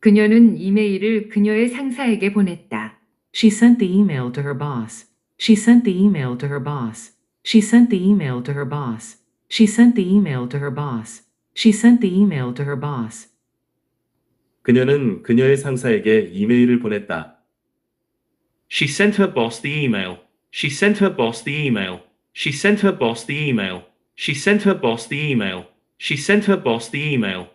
그녀는 이메일을 그녀의 상사에게 보냈다. She sent the email to her boss. She sent the email to her boss. She sent the email to her boss. She sent the email to her boss. She sent the email to her boss. 그녀는 그녀의 상사에게 이메일을 보냈다. She sent her boss the email. She sent her boss the email. She sent her boss the email. She sent her boss the email. She sent her boss the email.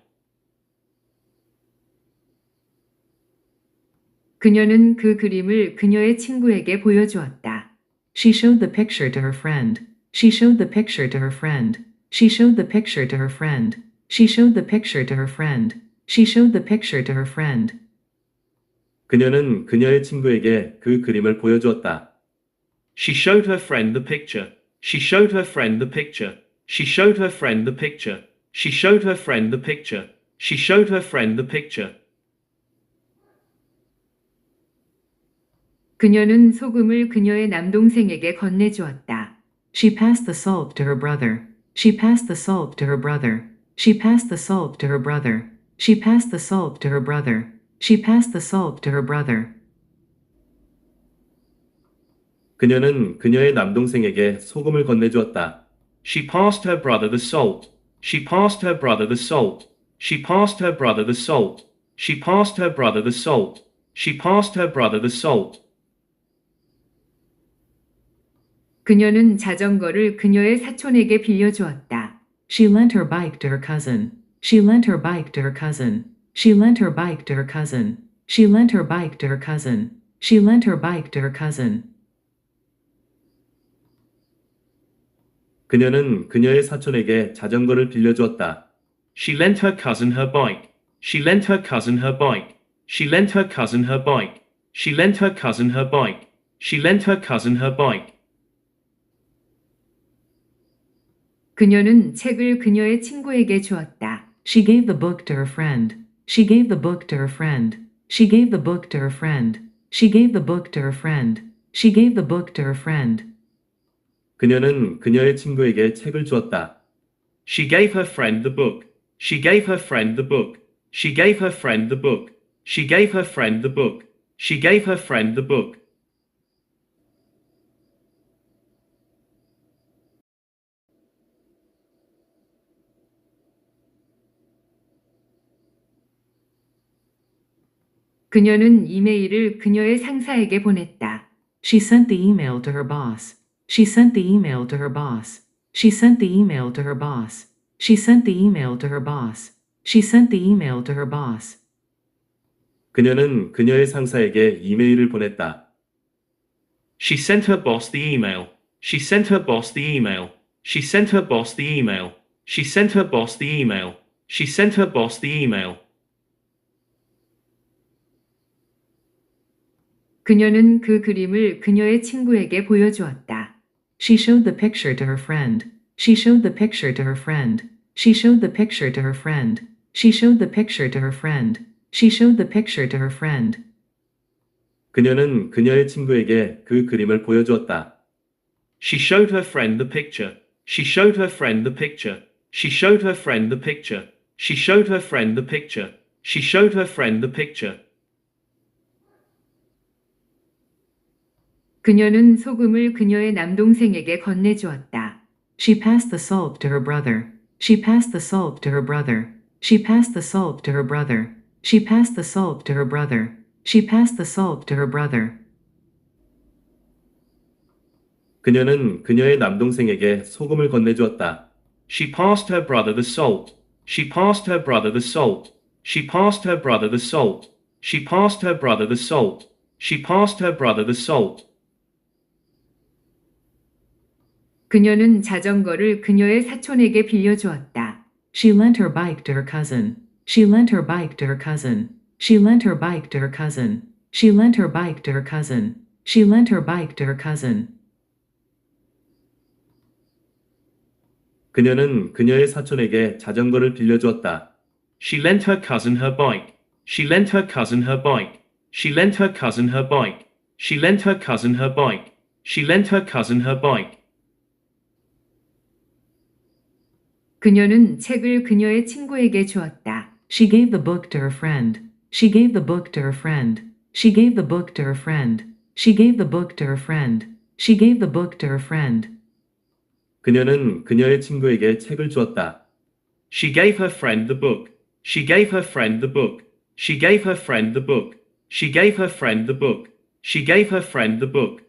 그녀는 그 그림을 그녀의 친구에게 보여주었다. She showed the picture to her friend. She showed the picture to her friend. She showed the picture to her friend. She showed the picture to her friend. She showed the picture to her friend. 그녀는 그녀의 친구에게 그 그림을 보여주었다. She showed her friend the picture. She showed her friend the picture. She showed her friend the picture. She showed her friend the picture. She showed her friend the picture. 그녀는 소금을 그녀의 남동생에게 건네주었다. She passed the salt to her brother. She passed the salt to her brother. She passed the salt to her brother. She passed the salt to her brother. She passed the salt to her brother. 그녀는 그녀의 남동생에게 소금을 건네주었다. She passed her brother the salt. She passed her brother the salt. She passed her brother the salt. She passed her brother the salt. She passed her brother the salt. 그녀는 자전거를 그녀의 사촌에게 빌려주었다. She lent her bike to her cousin. She lent her bike to her cousin. She lent her bike to her cousin. She lent her bike to her cousin. She lent her bike to her cousin. 그녀는 그녀의 사촌에게 자전거를 빌려주었다. She lent her cousin her bike. She lent her cousin her bike. She lent her cousin her bike. She lent her cousin her bike. She lent her cousin her bike. 그녀는 책을 그녀의 친구에게 주었다. She gave the book to her friend. She gave the book to her friend. She gave the book to her friend. She gave the book to her friend. She gave the book to her friend. 그녀는 그녀의 친구에게 책을 주었다. She gave her friend the book. She gave her friend the book. She gave her friend the book. She gave her friend the book. She gave her friend the book. 그녀는 이메일을 그녀의 상사에게 보냈다. She sent the email to her boss. She sent the email to her boss. She sent the email to her boss. She sent the email to her boss. She sent the email to her boss. 그녀는 그녀의 상사에게 이메일을 보냈다. She sent her boss the email. She sent her boss the email. She sent her boss the email. She sent her boss the email. She sent her boss the email. 그녀는 그 그림을 그녀의 친구에게 보여주었다. She showed the picture to her friend. She showed the picture to her friend. She showed the picture to her friend. She showed the picture to her friend. She showed the picture to her friend. 그녀는 그녀의 친구에게 그 그림을 보여주었다. She showed her friend the picture. She showed her friend the picture. She showed her friend the picture. She showed her friend the picture. She showed her friend the picture. 그녀는 소금을 그녀의 남동생에게 건네주었다. She passed the salt to her brother. She passed the salt to her brother. She passed the salt to her brother. She passed the salt to her brother. She passed the salt to her brother. 그녀는 그녀의 남동생에게 소금을 건네주었다. She passed her brother the salt. She passed her brother the salt. She passed her brother the salt. She passed her brother the salt. She passed her brother the salt. 그녀는 자전거를 그녀의 사촌에게 빌려주었다. She lent her bike to her cousin. She lent her bike to her cousin. She lent her bike to her cousin. She lent her bike to her cousin. She lent her bike to her cousin. 그녀는 그녀의 사촌에게 자전거를 빌려주었다. She lent her cousin her bike. She lent her cousin her bike. She lent her cousin her bike. She lent her cousin her bike. She lent her cousin her bike. 그녀는 책을 그녀의 친구에게 주었다. She gave the book to her friend. She gave the book to her friend. She gave the book to her friend. She gave the book to her friend. She gave the book to her friend. 그녀는 그녀의 친구에게 책을 주었다. She gave her friend the book. She gave her friend the book. She gave her friend the book. She gave her friend the book. She gave her friend the book.